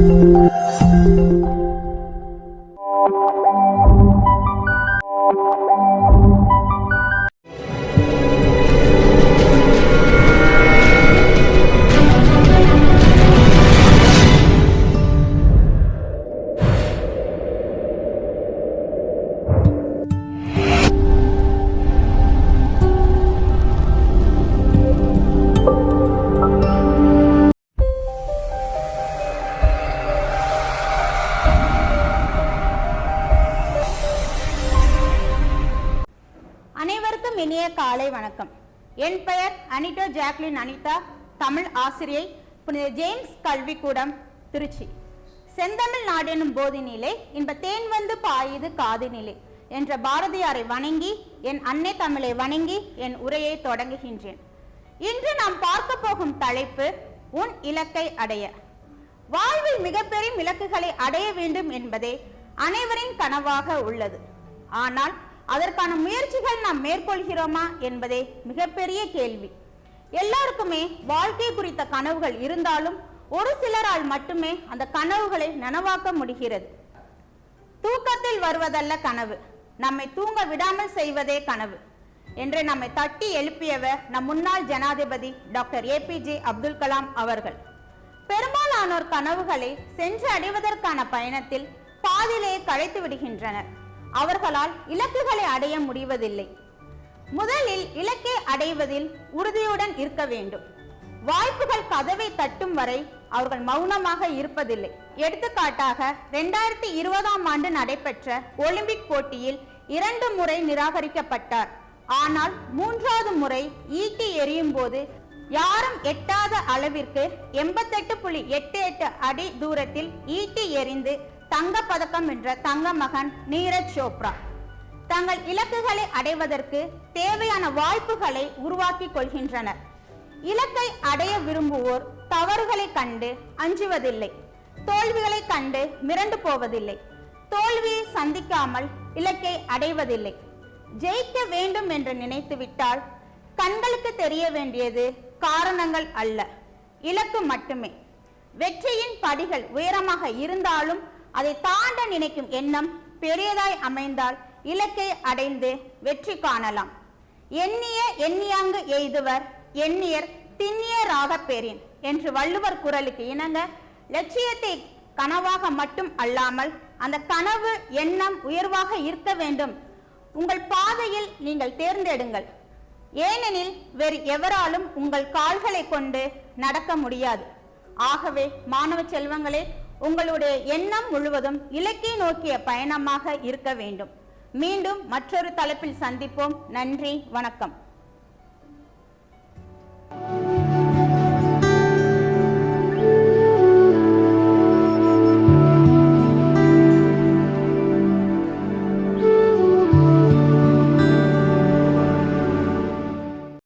Thank you. காலை வணக்கம். என் பெயர் அனிட்டோ ஜாக்லின் அனிதா தமிழ் ஆசிரியை புனித ஜேம்ஸ் கல்விக்கூடம் திருச்சி. செந்தமிழ் நாடெனும் போதினிலே இன்ப தேன் வந்து பாயுது காதினிலே என்ற பாரதியாரை வணங்கி என் அன்னை தமிழை வணங்கி என் உரையை தொடங்குகின்றேன். இன்று நாம் பார்க்க போகும் தலைப்பு உன் இலக்கை அடைய. வாழ்வில் மிகப்பெரும் இலக்குகளை அடைய வேண்டும் என்பதே அனைவரின் கனவாக உள்ளது. ஆனால் அதற்கான முயற்சிகள் நாம் மேற்கொள்கிறோமா என்பதே மிகப்பெரிய கேள்வி. எல்லாருக்குமே வாழ்க்கை குறித்த கனவுகள் இருந்தாலும் ஒரு சிலரால் மட்டுமே அந்த கனவுகளை நனவாக்க முடிகிறது. தூக்கத்தில் வருவதல்ல கனவு. நம்மை தூங்க விடாமல் செய்வதே கனவு. என்று நம்மை தட்டி எழுப்பியவர் நம் முன்னாள் ஜனாதிபதி doctor A P J Abdul Kalam அவர்கள். பெரும்பாலானோர் கனவுகளை சென்று அடைவதற்கான பயணத்தில் பாதியிலே கழைத்து விடுகின்றனர். அவர்களால் இலக்குகளை அடைய முடிவதில்லை. முதலில் இலக்கை அடைவதில் உறுதியுடன் இருக்க வேண்டும். வாய்ப்புகள் கதவை தட்டும் வரை அவர்கள் மௌனமாக இருப்பதில்லை. எடுத்துக்காட்டாக இரண்டாயிரத்தி இருபதாம் ஆண்டு நடைபெற்ற ஒலிம்பிக் போட்டியில் இரண்டு முறை நிராகரிக்கப்பட்டார். ஆனால் மூன்றாவது முறை ஈட்டி எறியும் போது யாரும் எட்டாத அளவிற்கு எண்பத்தெட்டு புள்ளி எட்டு எட்டு அடி தூரத்தில் ஈட்டி எறிந்து தங்க பதக்கம் வென்ற தங்க மகன் நீரஜ் சோப்ரா. தங்கள் இலக்குகளை அடைவதற்கு தேவையான வாய்ப்புகளை உருவாக்கி கொள்கின்றனர். இலக்கை அடைய விரும்புவோர் தவறுகளை கண்டு அஞ்சுவதில்லை. தோல்விகளை கண்டு மிரண்டு போவதில்லை. தோல்வியை சந்திக்காமல் இலக்கை அடைவதில்லை. ஜெயிக்க வேண்டும் என்று நினைத்துவிட்டால் கண்களுக்கு தெரிய வேண்டியது காரணங்கள் அல்ல. இலக்கு மட்டுமே. வெற்றியின் படிகள் உயரமாக இருந்தாலும் அதை தாண்ட நினைக்கும் எண்ணம் பெரியதாய் அமைந்தால் இலக்கை அடைந்து வெற்றி காணலாம். எண்ணிய எண்ணியாங்கு எய்துவர் எண்ணியர் திண்ணியராக பெறின் என்று வள்ளுவர் குரலுக்கு இணங்க லட்சியத்தை கனவாக மட்டும் அல்லாமல் அந்த கனவு எண்ணம் உயர்வாக இருக்க வேண்டும். உங்கள் பாதையில் நீங்கள் தேர்ந்தெடுங்கள். ஏனெனில் வேறு எவராலும் உங்கள் கால்களை கொண்டு நடக்க முடியாது. ஆகவே மாணவ செல்வங்களே உங்களுடைய எண்ணம் முழுவதும் இலக்கை நோக்கிய பயணமாக இருக்க வேண்டும். மீண்டும் மற்றொரு தலைப்பில் சந்திப்போம். நன்றி. வணக்கம்.